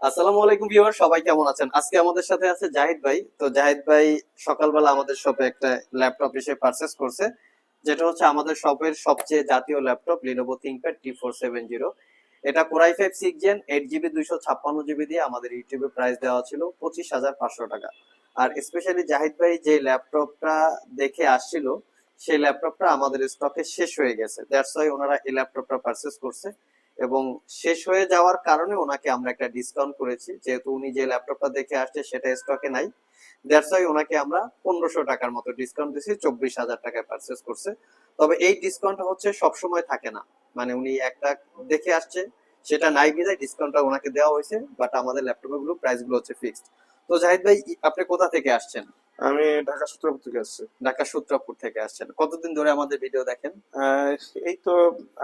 আসসালামু আলাইকুম ভিউয়ার, সবাই কেমন আছেন? আজকে আমাদের সাথে আছে জাহিদ ভাই। তো জাহিদ ভাই সকালবেলা আমাদের শপে একটা ল্যাপটপ এসে করছে, যেটা হচ্ছে আমাদের শপের সবচেয়ে জাতীয় ল্যাপটপ এটা দুইশো ছাপ্পান্ন জিবি দিয়ে আমাদের ইউটিউবে প্রাইস দেওয়া ছিল পঁচিশ হাজার পাঁচশো টাকা। আর স্পেশালি জাহিদ ভাই যে ল্যাপটপটা দেখে আসছিল, সেই ল্যাপটপটা আমাদের স্টকে শেষ হয়ে গেছে। দ্যাটস ওনারা এই ল্যাপটপটা পারচেস করছে। এবং শেষ হয়ে যাওয়ার কারণে ওনাকে আমরা একটা ডিসকাউন্ট করেছি। যেহেতু উনি যে ল্যাপটপটা দেখে আসছে, সেটা স্টকে নাই। দ্যাটস ওয়াই ওনাকে আমরা পনেরোশো টাকার মতো ডিসকাউন্ট দিয়েছি, চব্বিশ হাজার টাকায় পারচেস করছে। তবে এই ডিসকাউন্ট হচ্ছে সব সময় থাকে না। মানে উনি একটা দেখে আসছে, সেটা নাই বিদায় ডিসকাউন্টটা ওনাকে দেওয়া হয়েছে বাট আমাদের ল্যাপটপেরগুলো প্রাইসগুলো হচ্ছে ফিক্সড তো জাহিদ ভাই, আপনি কোথা থেকে আসছেন? আমি ঢাকা সূত্রপুর থেকে আসছি। ঢাকা সূত্রাপুর থেকে আসছেন। কতদিন ধরে আমাদের ভিডিও দেখেন? এই তো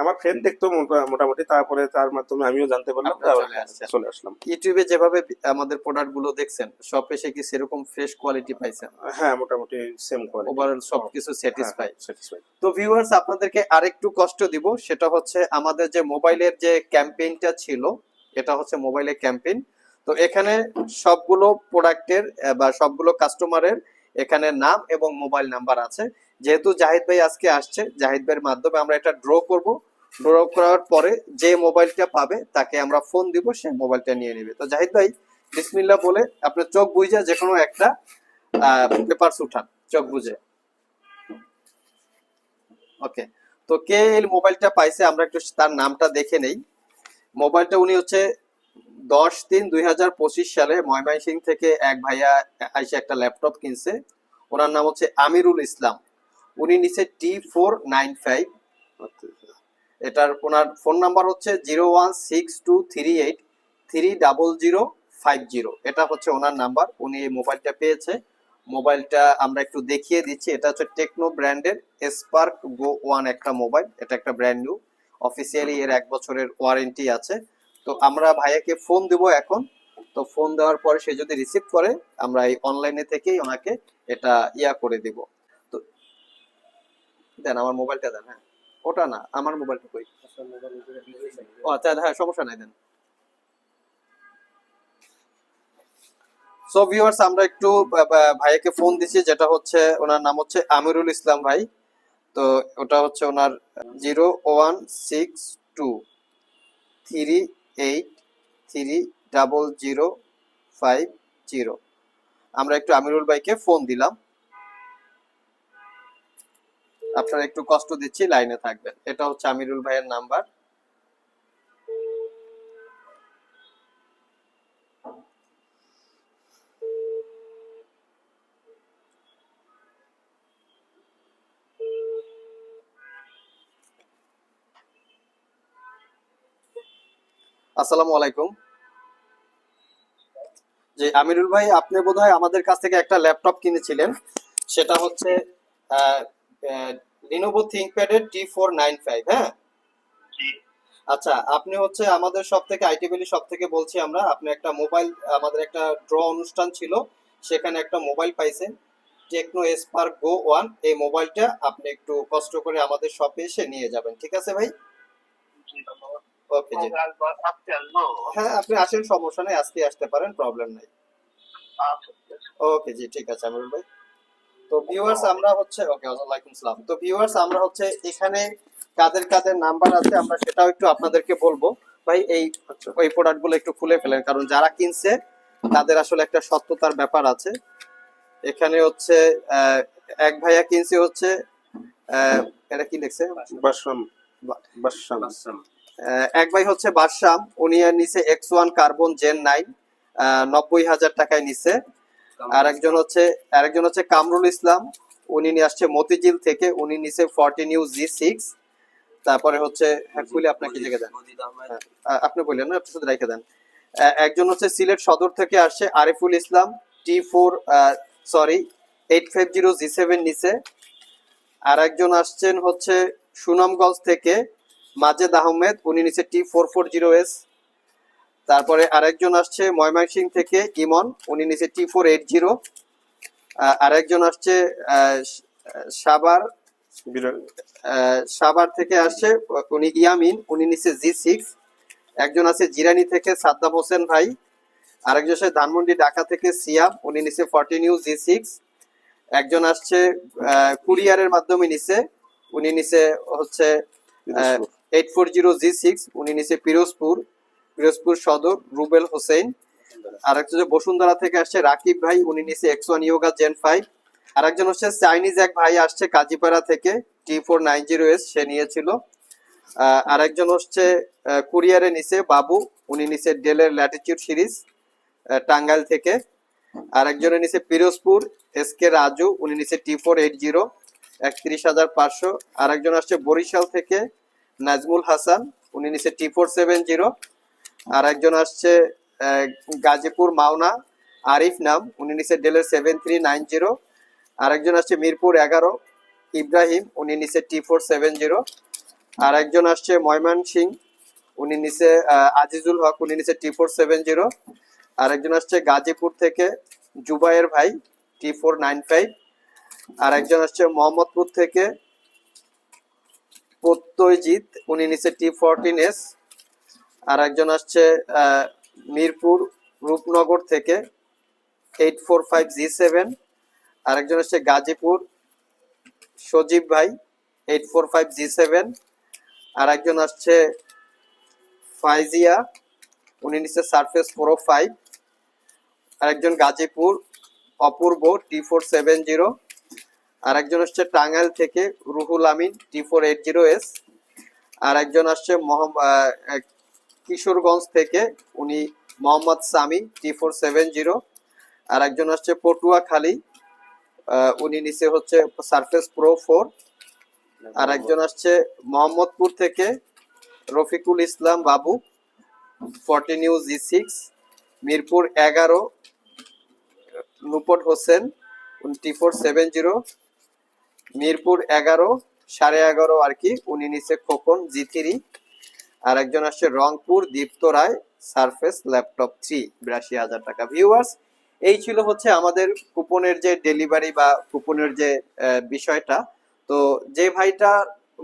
আমার ফ্রেন্ড দেখতো মোটা- মোটামুটি তারপরে তার মাধ্যমে আমিও জানতে পারলাম চলে চলে আসলাম। ইউটিউবে যেভাবে আমাদের প্রোডাক্টগুলো দেখছেন সব এসে কি সেরকম ফ্রেশ কোয়ালিটি পাইছেন? হ্যাঁ মোটামুটি সেম কোয়ালিটি ওভারঅল সবকিছু স্যাটিসফাই স্যাটিসফাই তো ভিউয়ার্স আপনাদেরকে আরেকটু কষ্ট দিব সেটা হচ্ছে আমাদের যে মোবাইলের যে ক্যাম্পেইনটা ছিল এটা হচ্ছে মোবাইলের ক্যাম্পেইন তো এখানে সবগুলো প্রোডাক্টের বা সবগুলো কাস্টমারের এখানে নাম এবং মোবাইল নাম্বার আছে। যেহেতু জাহিদ ভাই আজকে আসছে, জাহিদ ভাইয়ের মাধ্যমে আমরা এটা ড্র করব। ড্র করার পরে যে মোবাইলটা পাবে, তাকে আমরা ফোন দিব, সে মোবাইলটা নিয়ে নেবে। তো জাহিদ ভাই বিসমিল্লা বলে আপনার চোখ বুঝে যে কোনো একটা পেপারস উঠান চোখ বুঝে। ওকে, তো কে এই মোবাইলটা পাইছে আমরা একটু তার নামটা দেখে নেই। মোবাইলটা উনি হচ্ছে দশ তিন দুই হাজার পঁচিশ সালে ময়মনসিং থেকে এক ভাইয়া আইসে একটা ল্যাপটপ কিনছে। ওনার নাম হচ্ছে আমিরুল ইসলাম। উনি নিচে টি ফোর নাইন ফাইভ। এটার ওনার ফোন নাম্বার হচ্ছে zero one six two three eight three double zero five zero. এটা হচ্ছে ওনার নাম্বার। উনি এই মোবাইলটা পেয়েছে। মোবাইলটা আমরা একটু দেখিয়ে দিচ্ছি। এটা হচ্ছে টেকনো ব্র্যান্ডের স্পার্ক গো ওয়ান একটা মোবাইল। এটা একটা ব্র্যান্ড নিউ। অফিসিয়ালি এর এক বছরের ওয়ারেন্টি আছে। তো আমরা ভাইয়াকে ফোন দিব এখন। তো ফোন দেওয়ার পরে সে যদি রিসিভ করে, আমরা এই অনলাইনে থেকেই ওনাকে এটা ইয়া করে দিব। তো দেন, আমার মোবাইলটা দেন হ্যাঁ। ওটা না, আমার মোবাইলটা কই? ও আচ্ছা হ্যাঁ সমস্যা নাই, দেন। সো ভিউয়ার্স আমরা একটু ভাইয়াকে ফোন দিছি, যেটা হচ্ছে ওনার নাম হচ্ছে আমিরুল ইসলাম ভাই। তো ওটা হচ্ছে ওনার zero one six two three eight three double zero five zero আমরা একটু আমিরুল ভাইকে ফোন দিলাম। আপনারা একটু কষ্ট দিচ্ছি লাইনে থাকবেন। এটা হচ্ছে আমিরুল ভাইয়ের নাম্বার আসসালামু আলাইকুম। যে আমিরুল ভাই আপনি বোধহয় আমাদের কাছ থেকে একটা ল্যাপটপ কিনেছিলেন। সেটা হচ্ছে লিনোভো থিংকপ্যাডের টি ফোর নাইন ফাইভ হ্যাঁ? আচ্ছা আপনি হচ্ছে আমাদের সব থেকে আইটি ভ্যালি সব থেকে বলছি আমরা আপনি একটা মোবাইল আমাদের একটা ড্র অনুষ্ঠান ছিল সেখানে একটা মোবাইল পাইছেন। টেকনো স্পার্ক গো ওয়ান এই মোবাইলটা আপনি একটু কষ্ট করে আমাদের শপে এসে নিয়ে যাবেন ঠিক আছে ভাই? ওকে জি হ্যাঁ আপনি আসেন সমস্যা নেই আজকে আসতে পারেন প্রবলেম নাই। ওকে জি ঠিক আছে আমিরুল ভাই। তো ভিউয়ার্স আমরা হচ্ছে ওকে ওয়ালাইকুম সালাম। তো ভিউয়ার্স আমরা হচ্ছে এখানে কাদের কাদের নাম্বার আছে আমরা সেটাও একটু আপনাদেরকে বলব। ভাই এই ওই প্রোডাক্টগুলো একটু খুলে ফেলেন কারণ যারা কিনছে তাদের আসলে একটা সত্যতার ব্যাপার আছে। এখানে হচ্ছে আহ, এক ভাইয়া কিনছে হচ্ছে আহ, এটা কি লিখছে? বাসরাম আহ, এক ভাই হচ্ছে বাদশাম উনি নিচে X one Carbon Gen nine নব্বই হাজার টাকায় নিছে। আর একজন হচ্ছে আরেকজন হচ্ছে কামরুল ইসলাম। উনি নিয়ে আসছে মতিঝিল থেকে। উনি নিচে ফর্টি নিউ জি সিক্স তারপরে হচ্ছে হ্যাঁ খুলে আপনাকে জেগে দেন। হ্যাঁ, আপনি বললেন না আপনি শুধু রেখে দেন। একজন হচ্ছে সিলেট সদর থেকে আসছে Ariful Islam T four sorry eight five zero G seven নিচে আর একজন আসছেন হচ্ছে সুনামগঞ্জ থেকে মাজেদ আহমেদ উনি নিচে T four four zero S তারপরে আরেকজন আসছে ময়মনসিং থেকে ইমন উনি নিচে টি ফোর এইট জিরো আরেকজন আসছে সাবার সাভার থেকে আসছে উনি ইয়ামিন উনি নিচে জি সিক্স একজন আছে জিরানি থেকে সাদ্দাম হোসেন ভাই আরেকজন আছে ধানমন্ডি ঢাকা থেকে সিয়াম উনি নিছে ফর্টিন ইউ জি সিক্স একজন আসছে কুরিয়ারের মাধ্যমে নিছে উনি নিছে হচ্ছে eight four zero G six উনি নিচে পিরোজপুর পিরোজপুর সদর, রুবেল হোসেন। আর একজন বসুন্ধরা থেকে আসছে রাকিব ভাই, উনি নিছে X one Yoga Gen five আর একজন হচ্ছে চাইনিজ এক ভাই আসছে কাজীপাড়া থেকে T four nine zero S সে নিয়েছিল। আর একজন হচ্ছে কুরিয়ারে নিছে বাবু, উনি নিছে ডেলের ল্যাটিচিউড সিরিজ টাঙ্গাইল থেকে। আর একজনের নিচে পিরোজপুর এস কে রাজু, উনি নিচে টি ফোর এইট জিরো একত্রিশ হাজার পাঁচশো। আর একজন আসছে বরিশাল থেকে নাজমুল হাসান, উনি নিচে টি ফোর সেভেন জিরো আর একজন আসছে গাজীপুর মাওনা, আরিফ নাম, উনি নিচে ডেলের সেভেন থ্রি নাইন জিরো আর একজন আসছে মিরপুর এগারো, ইব্রাহিম, উনি নিচে টি ফোর সেভেন জিরো আর একজন আসছে ময়মান সিং, উনি নিচে আজিজুল হক, উনি নিচে টি ফোর সেভেন জিরো আর একজন আসছে গাজীপুর থেকে জুবাইয়ের ভাই টি ফোর নাইন ফাইভ আর একজন আসছে মোহাম্মদপুর থেকে প্রত্যয়জিৎ, উনি নিচে টি ফোরটিন এস আর একজন আসছে মিরপুর, রূপনগর থেকে, eight four five G seven আর একজন আসছে গাজীপুর, সজীব ভাই, eight four five G seven আর একজন আসছে ফাইজিয়া, উনি নিচে সারফেস ফোরো ফাইভ আর একজন Gazipur, Apurba, T four seven zero আর একজন আসছে টাঙ্গাইল থেকে Ruhul Amin, T four eight zero S. আর একজন আসছে কিশোরগঞ্জ থেকে, উনি Mohammad Sami T four seven zero. আর একজন আসছে পটুয়াখালী উনি নিচে হচ্ছে সারফেস প্রো ফোর। আর একজন আসছে মোহাম্মদপুর থেকে, Rafiqul Islam Babu, forty new G six. Mirpur এগারো, নুপট Hossain T four seven zero. Mirpur এগারো সাড়ে এগারো আর কি উনি নিচে খোকন জি থ্রি। আর একজন আসছে Rangpur Dipto Roy Surface laptop three বিরাশি হাজার টাকা। ভিউয়ার্স এই ছিল হচ্ছে আমাদের কুপনের যে ডেলিভারি বা কুপনের যে বিষয়টা। তো যে ভাইটা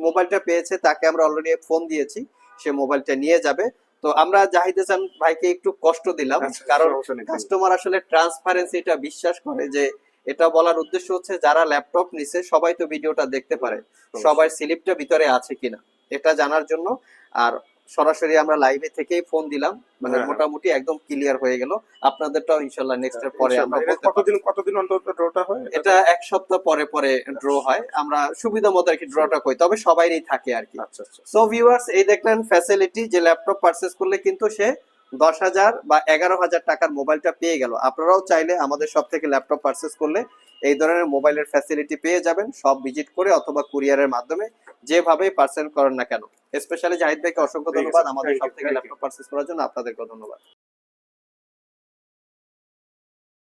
মোবাইলটা পেয়েছে তাকে আমরা অলরেডি ফোন দিয়েছি সে মোবাইলটা নিয়ে যাবে। তো আমরা জাহিদ হাসান ভাইকে একটু কষ্ট দিলাম আচ্ছা, কারণ কাস্টমার আসলে ট্রান্সপারেন্সিটা বিশ্বাস করে যে এটা বলার উদ্দেশ্য হচ্ছে যারা ল্যাপটপ নিছে সবাই তো ভিডিওটা দেখতে পারে। সবার স্লিপটা ভিতরে আছে কিনা এটা জানার জন্য। আর সরাসরি আমরা লাইভে থেকেই ফোন দিলাম মানে হ্যাঁ। মোটামুটি একদম ক্লিয়ার হয়ে গেল। আপনাদেরটাও ইনশাল্লাহ নেক্সট এর পরে আমরা। কতদিন কতদিন অন্তর ড্রটা হয়? এটা এক সপ্তাহ পরে পরে ড্র হয়। আমরা সুবিধা মতো আর কি ড্রটা করি তবে সবাইরই থাকে আর কি। আচ্ছা আচ্ছা। সো ভিউয়ার্স এই দেখলেন ফ্যাসিলিটি যে ল্যাপটপ পারচেস করলে কিন্তু সে দশ হাজার বা এগারো হাজার টাকার মোবাইলটা পেয়ে গেল। আপনারাও চাইলে আমাদের সব থেকে ল্যাপটপ পারচেস করলে এই ধরনের মোবাইলের ফ্যাসিলিটি পেয়ে যাবেন। সব ভিজিট করে অথবা কুরিয়ারের মাধ্যমে যেভাবে পার্সেল করেন না কেন। স্পেশালি জাহিদ ভাইকে অসংখ্য ধন্যবাদ। আমাদের সব থেকে ল্যাপটপ পারচেস করার জন্য। আপনাদেরকে ধন্যবাদ।